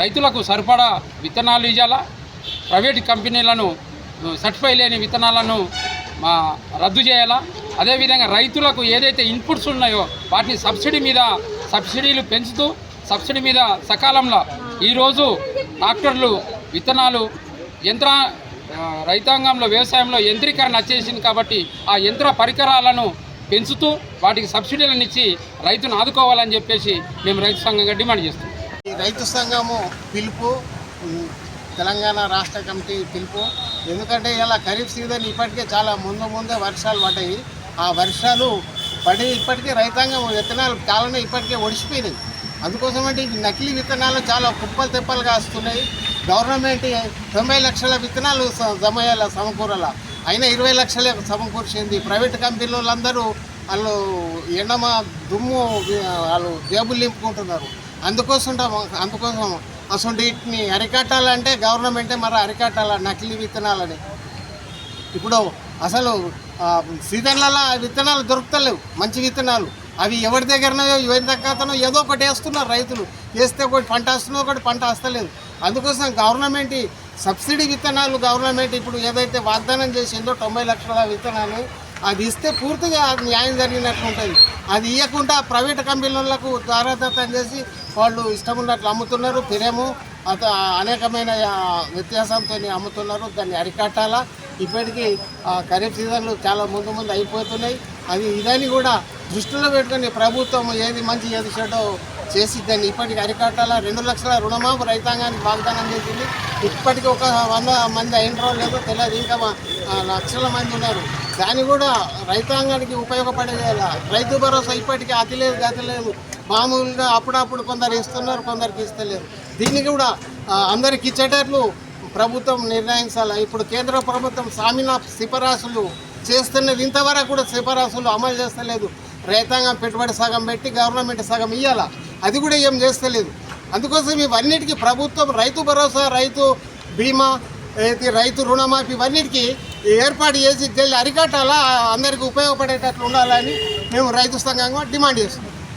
రైతులకు సరిపడా విత్తనాలు ఇవ్వాలా ప్రైవేట్ కంపెనీలను సర్టిఫై లేని విత్తనాలను మా రద్దు చేయాలా? అదేవిధంగా రైతులకు ఏదైతే ఇన్పుట్స్ ఉన్నాయో వాటిని సబ్సిడీ మీద సబ్సిడీలు పెంచుతూ సబ్సిడీ మీద సకాలంలో ఈరోజు ట్రాక్టర్లు విత్తనాలు యంత్ర రైతాంగంలో వ్యవసాయంలో యంత్రీకరణ వచ్చేసింది కాబట్టి ఆ యంత్ర పరికరాలను పెంచుతూ వాటికి సబ్సిడీలను ఇచ్చి రైతును ఆదుకోవాలని చెప్పేసి మేము రైతు సంఘంగా డిమాండ్ చేస్తున్నాం. రైతు సంఘము పిలుపు తెలంగాణ రాష్ట్ర కమిటీ పిలుపు. ఎందుకంటే ఇలా ఖరీఫ్ సీజన్ ఇప్పటికే చాలా ముందు ముందే వర్షాలు పడ్డాయి. ఆ వర్షాలు పడి ఇప్పటికే రైతాంగం విత్తనాలు చాలానే ఇప్పటికే ఒడిచిపోయినాయి అందుకోసం అంటే నకిలీ విత్తనాలు చాలా కుప్పలు తెప్పలుగా వస్తున్నాయి గవర్నమెంట్ తొంభై లక్షల విత్తనాలు జమ సమకూరాల. అయినా ఇరవై లక్షలే సమకూర్చింది. ప్రైవేట్ కంపెనీల వాళ్ళందరూ వాళ్ళు ఎండమ దుమ్ము వాళ్ళు జేబులు నింపుకుంటున్నారు. అందుకోసం అందుకోసం. అసలు వీటిని అరికట్టాలంటే గవర్నమెంటే మరి అరికట్టాల నకిలీ విత్తనాలని? ఇప్పుడు అసలు సీజన్లలో విత్తనాలు దొరుకుతలేవు మంచి విత్తనాలు. అవి ఎవరి దగ్గరనో ఎవరి తగ్గతనో ఏదో ఒకటి వేస్తున్నారు రైతులు. వేస్తే ఒకటి పంట వస్తున్నా ఒకటి పంట వస్తలేదు. అందుకోసం గవర్నమెంట్ సబ్సిడీ విత్తనాలు గవర్నమెంట్ ఇప్పుడు ఏదైతే వాగ్దానం చేసిందో తొంభై లక్షల విత్తనాలు అది ఇస్తే పూర్తిగా న్యాయం జరిగినట్లు ఉంటుంది. అది ఇవ్వకుండా ప్రైవేట్ కంపెనీలకు దారాదత్తం చేసి వాళ్ళు ఇష్టం ఉన్నట్లు అమ్ముతున్నారు ఫిరేము అత అనేకమైన వ్యత్యాసంతో అమ్ముతున్నారు దాన్ని అరికట్టాలా. ఇప్పటికీ ఖరీఫ్ సీజన్లు చాలా ముందు ముందు అయిపోతున్నాయి. అది ఇదని కూడా దృష్టిలో పెట్టుకొని ప్రభుత్వం ఏది మంచి ఏది చెడో చేసి దాన్ని ఇప్పటికి అరికట్టాలా. రెండు లక్షల రుణమాపు రైతాంగానికి వాగ్దానం చేసింది. ఇప్పటికీ ఒక వంద మంది అయిన రోజు లేదో తెలియదు ఇంకా లక్షల మంది ఉన్నారు. దాన్ని కూడా రైతాంగానికి ఉపయోగపడేలా రైతు భరోసా ఇప్పటికీ అతి లేదు గతి లేదు మామూలుగా అప్పుడప్పుడు కొందరు ఇస్తున్నారు కొందరికి ఇస్తలేరు. దీన్ని కూడా అందరికి ఇచ్చేటట్లు ప్రభుత్వం నిర్ణయించాలి? ఇప్పుడు కేంద్ర ప్రభుత్వం సామిన సిఫారసులు చేస్తున్నది ఇంతవరకు కూడా సిఫారసులు అమలు చేస్తలేదు. రైతాంగం పెట్టుబడి సగం పెట్టి గవర్నమెంట్ సగం ఇవ్వాల అది కూడా ఏం చేస్తలేదు. అందుకోసం ఇవన్నిటికీ ప్రభుత్వం రైతు భరోసా రైతు బీమా రైతు రుణమాఫీ ఇవన్నిటికీ ఏర్పాటు చేసి జల్లి అరికట్టాలా? అందరికీ ఉపయోగపడేటట్లు ఉండాలని మేము రైతు సంఘంగా డిమాండ్ చేస్తున్నాం.